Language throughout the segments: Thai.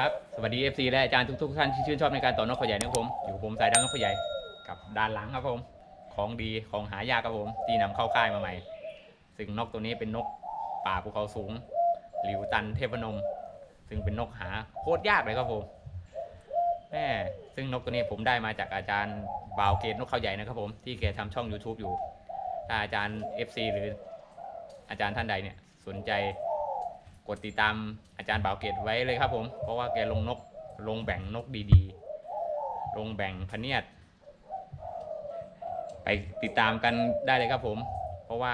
วัสดีครับ สวัสดี FC และอาจารย์ทุกๆท่านที่ชื่นชอบในการต่อนกขยายนะครับผม อยู่ผมสายดำนกขยายกับด้านหลังครับผม ของดีของหายากครับผม ที่นำเข้าค่ายมาใหม่ ซึ่งนกตัวนี้เป็นนกป่าภูเขาสูงหลิวตันเทพนม ซึ่งเป็นนกหาโคตรยากเลยครับผมแม่ซึ่งนกตัวนี้ผมได้มาจากอาจารย์บาวเกตนกเขาใหญ่นะครับผม ที่แกทำช่อง YouTube อยู่ ถ้าอาจารย์ FC หรืออาจารย์ท่านใดเนี่ยสนใจ ดติดตามอาจารย์บ่าวเกตไว้เลยครับผม เพราะว่าแกลงนกลงแบ่งนกดีๆ ลงแบ่งพเนียด ไปติดตามกันได้เลยครับผม เพราะว่า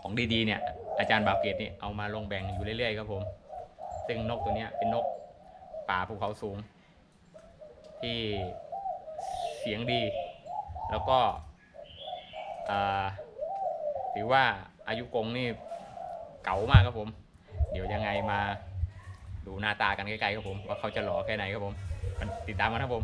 ของดีๆเนี่ยอาจารย์บ่าวเกตนี่เอามาลงแบ่งอยู่เรื่อยๆครับผม ซึ่งนกตัวนี้เป็นนกป่าภูเขาสูง ที่เสียงดี แล้วก็ถือว่าอายุกงนี่เก๋ามากครับผม เดี๋ยวยังไงมาดูหน้าตากันใกล้ๆครับผม ว่าเขาจะหล่อแค่ไหนครับผม ติดตามกันครับผม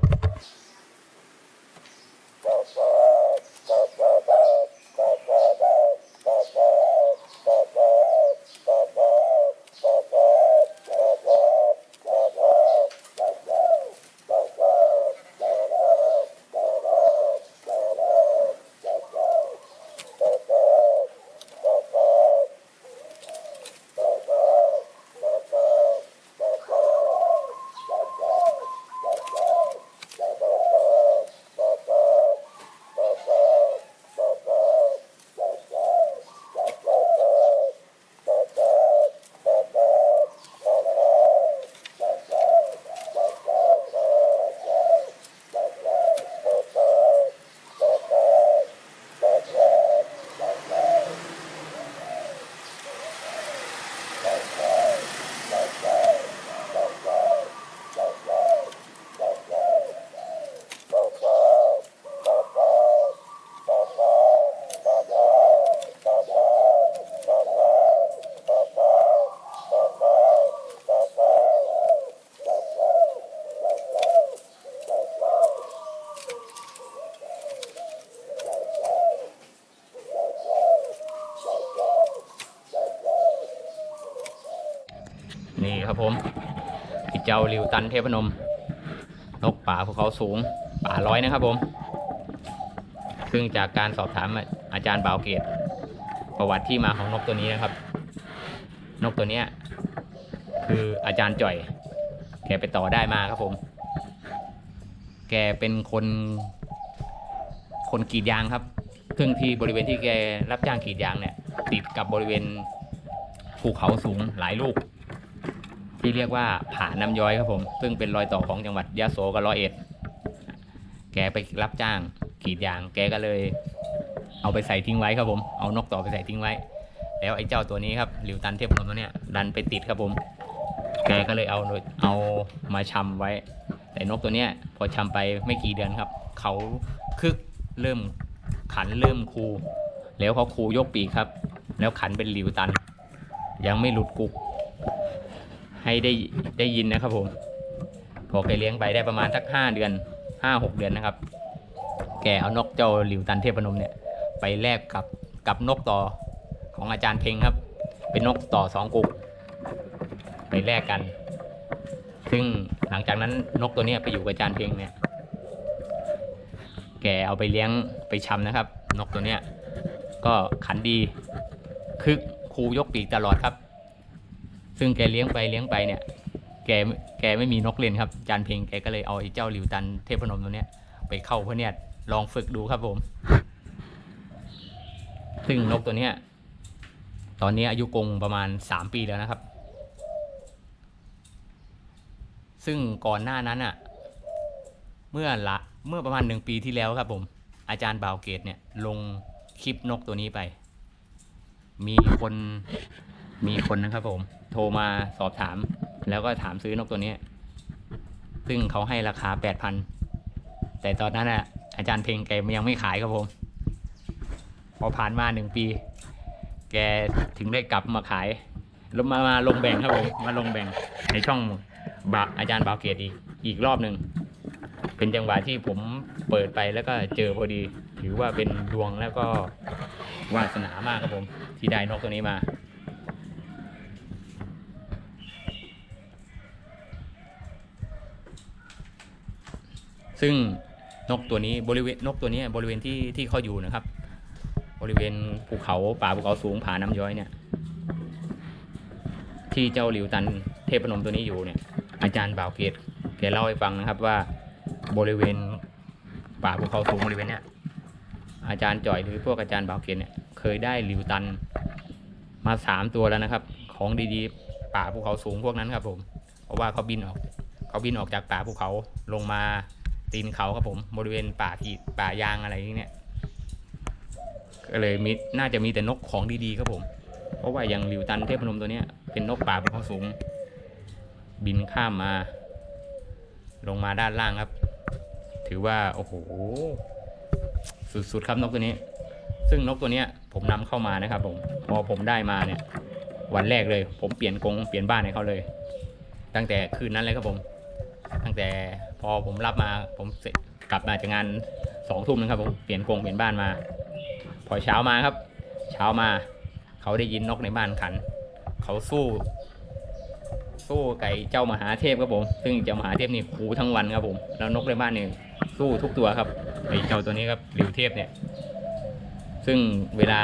ผมพี่เจ้าลิวตันเทพนม นกป่าภูเขาสูง ป่าร้อยนะครับผม ซึ่งจากการสอบถามอาจารย์บ่าวเกต ประวัติที่มาของนกตัวนี้นะครับ นกตัวนี้คืออาจารย์จ่อย แกไปต่อได้มาครับผม แกเป็นคน คนกรีดยางครับซึ่งที่บริเวณที่แกรับจ้างกรีดยางเนี่ย ติดกับบริเวณภูเขาสูงหลายลูก ที่เรียกว่าผาน้ำย้อยครับผม ซึ่งเป็นรอยต่อของจังหวัดยะโสกับร้อยเอ็ด แกไปรับจ้างกรีดยาง แกก็เลย เอาไปใส่ทิ้งไว้ครับผม เอานกต่อไปใส่ทิ้งไว้ แล้วไอ้เจ้าตัวนี้ครับหลิวตันเทพนมตัวเนี้ยดันไปติดครับผม แกก็เลยเอาเอามาชำไว้ แต่นกตัวเนี้ยพอชำไปไม่กี่เดือนครับ เขาคึกเริ่มขันเริ่มคู แล้วเขาคูยกปีกครับ แล้วขันเป็นหลิวตัน ยังไม่หลุดกุก ให้ได้ได้ยินนะครับผมพอแกเลี้ยงไปได้ประมาณสักห้าเดือนห้าหกเดือนนะครับ แกเอานกเจ้าหลิวตันเทพนมเนี่ย ไปแลกกับกับนกต่อของอาจารย์เพ็งครับ เป็นนกต่อสองกุก ไปแลกกัน ซึ่งหลังจากนั้นนกตัวนี้ไปอยู่กับอาจารย์เพ็งเนี่ย แกเอาไปเลี้ยงไปชำนะครับ นกตัวเนี้ยก็ขันดี คึกคูยกปีกตลอดครับ ซึ่งแกเลี้ยงไปเลี้ยงไปเนี่ย แกแกไม่มีนกเล่นครับจานเพลงแกก็เลยเอาไอ้เจ้าหลิวตันเทพนมตัวเนี้ยไปเข้าเพื่อเนี่ยลองฝึกดูครับผม ซึ่งนกตัวเนี้ย ตอนนี้อายุกงประมาณสามปีแล้วนะครับ ซึ่งก่อนหน้านั้นอะ เมื่อละเมื่อประมาณหนึ่งปีที่แล้วครับผม อาจารย์บาวเกตเนี่ย ลงคลิปนกตัวนี้ไป มีคนมีคนนะครับผม โทรมาสอบถาม แล้วก็ถามซื้อนกตัวนี้ ซึ่งเขาให้ราคาแปดพันแต่ตอนนั้นอะ อาจารย์เพลงแกยังไม่ขายครับผม พอผ่านมาหนึ่งปี แกถึงได้กลับมาขายลงมามาลงแบ่งครับผมมาลงแบ่งในช่องบาอาจารย์บาวเกียรติอีกอีกรอบหนึ่งเป็นจังหวะที่ผมเปิดไปแล้วก็เจอพอดี ถือว่าเป็นดวงแล้วก็วาสนามากครับผม ที่ได้นกตัวนี้มา ซึ่งนกตัวนี้บริเวณนกตัวนี้บริเวณที่ที่เขาอยู่นะครับ บริเวณภูเขาป่าภูเขาสูงผาน้ำย้อยเนี่ย ที่เจ้าหลิวตันเทพนมตัวนี้อยู่เนี่ย อาจารย์บ่าวเกตแกเล่าให้ฟังนะครับว่าบริเวณป่าภูเขาสูงบริเวณเนี่ยอาจารย์จ่อยหรือพวกอาจารย์บ่าวเกตเนี่ยเคยได้หลิวตันมาสามตัวแล้วนะครับ ของดีๆ ป่าภูเขาสูงพวกนั้นครับผม เพราะว่าเขาบินออก เขาบินออกจากป่าภูเขาลงมา ตีนเขาครับผม บริเวณป่าที่ป่ายางอะไรอย่างเนี้ยก็เลยมีน่าจะมีแต่นกของดีๆครับผม เพราะว่าอย่างหลิวตันเทพนมตัวเนี้ยเป็นนกป่าภูเขาสูง บินข้ามมา ลงมาด้านล่างครับ ถือว่าโอ้โหสุดๆครับนกตัวนี้ ซึ่งนกตัวเนี้ยผมนำเข้ามานะครับ ผม พอผมได้มาเนี่ย วันแรกเลย ผมเปลี่ยนกรงเปลี่ยนบ้านให้เขาเลย ตั้งแต่คืนนั้นเลยครับผม ตั้งแต่พอผมรับมาผมกลับมาจากงานสองทุ่มนะครับผมเปลี่ยนกรงเปลี่ยนบ้านมา พอเช้ามาครับ เช้ามา เขาได้ยินนกในบ้านขัน เขาสู้ สู้ไก่เจ้ามหาเทพครับผม ซึ่งเจ้ามหาเทพนี่คูทั้งวันครับผมแล้วนกในบ้านนี่สู้ทุกตัวครับไอ้เจ้าตัวนี้ครับหลิวเทพเนี่ย ซึ่งเวลา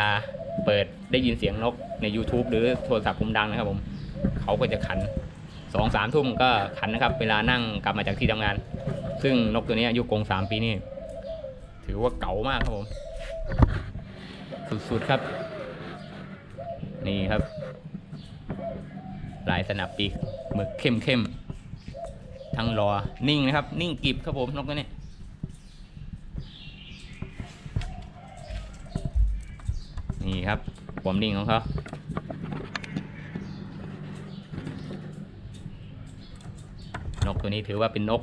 เปิดได้ยินเสียงนกใน YouTube หรือโทรศัพท์ผมดังนะครับผม เขาก็จะขัน สองสามทุ่มก็ขันนะครับ เวลานั่งกลับมาจากที่ทำงาน ซึ่งนกตัวนี้อายุกรงสามปีนี่ ถือว่าเก๋ามากครับผม สุดๆครับ นี่ครับ ลายสนับปีกหมึกเข้มๆทั้งรอนิ่งนะครับ นิ่งกิบครับผมนกตัวนี้นี่ครับความนิ่งของเขา นก ตัวนี้ถือว่าเป็นนก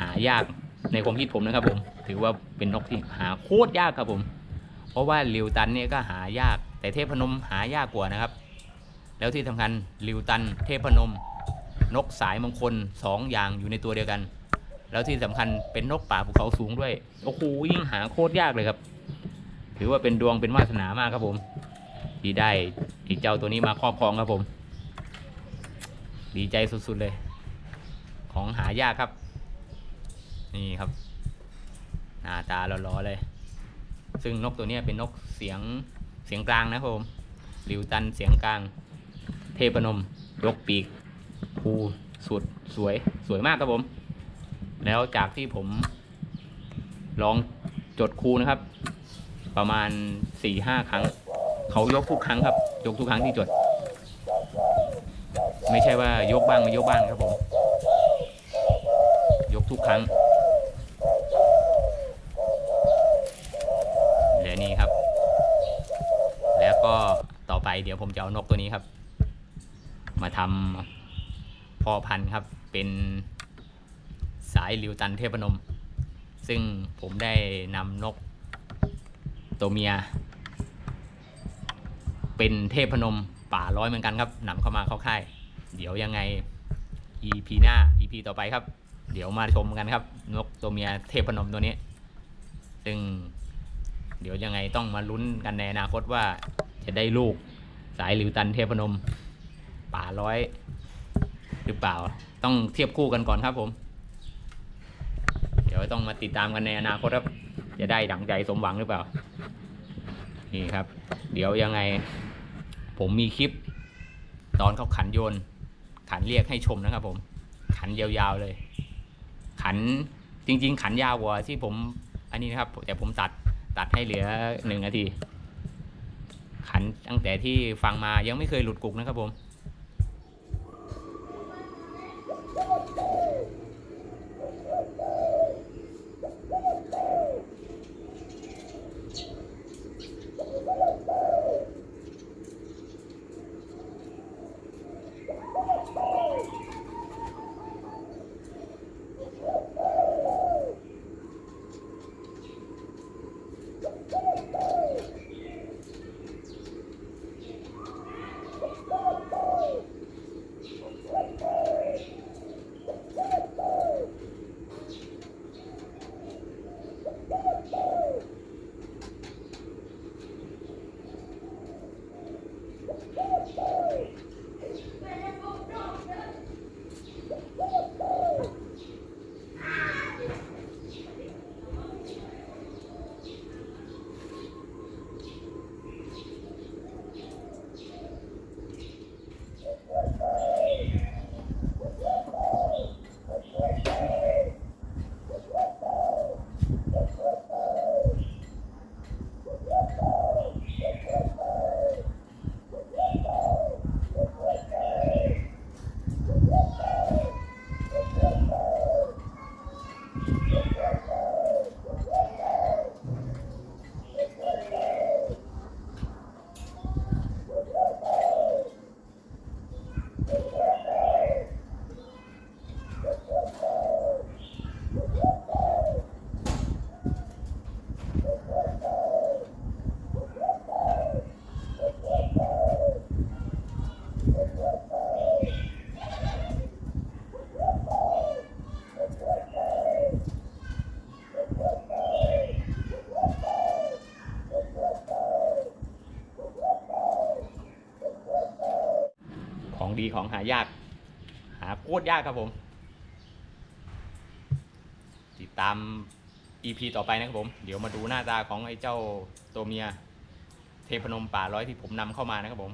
หายากในความคิดผมนะครับผม ถือว่าเป็นนกที่หาโคตรยากครับผม เพราะว่าลิวตันเนี่ยก็หายาก แต่เทพนมหายากกว่านะครับ แล้วที่สำคัญลิวตัน เทพนม นกสายมงคลสองอย่างอยู่ในตัวเดียวกัน แล้วที่สำคัญเป็นนกป่าภูเขาสูงด้วย โอ้โหยิ่งหาโคตรยากเลยครับ ถือว่าเป็นดวงเป็นวาสนามากครับผมที่ได้ไอ้เจ้าตัวนี้มาครอบครองครับผม ดีใจสุดๆเลย ของหายากครับ นี่ครับ หน้าตาหล่อๆเลย ซึ่งนกตัวนี้เป็นนกเสียงเสียงกลางนะครับผมหลิวตันเสียงกลาง เทพนม ยกปีกภูสุดสวยสวยมากครับผม แล้วจากที่ผมลองจดคูนะครับ ประมาณสี่ห้าครั้ง เขายกทุกครั้งครับ ยกทุกครั้งที่จด ไม่ใช่ว่ายกบ้างไม่ยกบ้างครับผม ทุกครั้งและนี่ครับ แล้วก็ต่อไปเดี๋ยวผมจะเอานกตัวนี้ครับ มาทำพ่อพันธุ์ครับเป็นสายลิวตันเทพนม ซึ่งผมได้นำนกตัวเมีย เป็นเทพนมป่าร้อยเหมือนกันครับนำเข้ามาเข้าค่าย เดี๋ยวยังไง EP หน้า EP ต่อไปครับ เดี๋ยวมาชมกันครับ นกตัวเมียเทพนมตัวนี้ ซึ่งเดี๋ยวยังไงต้องมาลุ้นกันในอนาคตว่าจะได้ลูกสายหลิวตันเทพนม ป่าร้อย หรือเปล่า ต้องเทียบคู่กันก่อนครับผม เดี๋ยวต้องมาติดตามกันในอนาคตครับ จะได้ดังใจสมหวังหรือเปล่า นี่ครับ เดี๋ยวยังไง ผมมีคลิป ตอนเขาขันโยน ขันเรียกให้ชมนะครับผม ขันยาวๆเลย ขันจริง ๆ ขันยาวกว่าที่ผมอันนี้นะครับ แต่ผมตัดตัดให้เหลือหนึ่งนาที ขันตั้งแต่ที่ฟังมายังไม่เคยหลุดกุกนะครับผม Woo! ของดีของหายาก หาโคตรยากครับผม ติดตาม EP ต่อไปนะครับผม เดี๋ยวมาดูหน้าตาของไอ้เจ้าตัวเมีย เทพนมป่าร้อยที่ผมนำเข้ามานะครับผม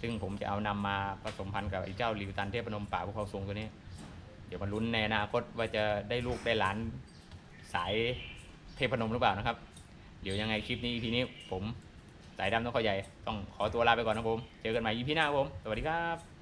ซึ่งผมจะเอานำมาผสมพันธุ์กับไอ้เจ้าลิวตันเทพนมป่าภูเขาสูงตัวนี้ เดี๋ยวมาลุ้นในอนาคตว่าจะได้ลูกได้หลานสายเทพนมหรือเปล่านะครับ เดี๋ยวยังไงคลิปนี้ EP นี้ผม สายดำต้องเข้าใหญ่ต้องขอตัวลาไปก่อนนะครับผม เจอกันใหม่ EP หน้าครับผม สวัสดีครับ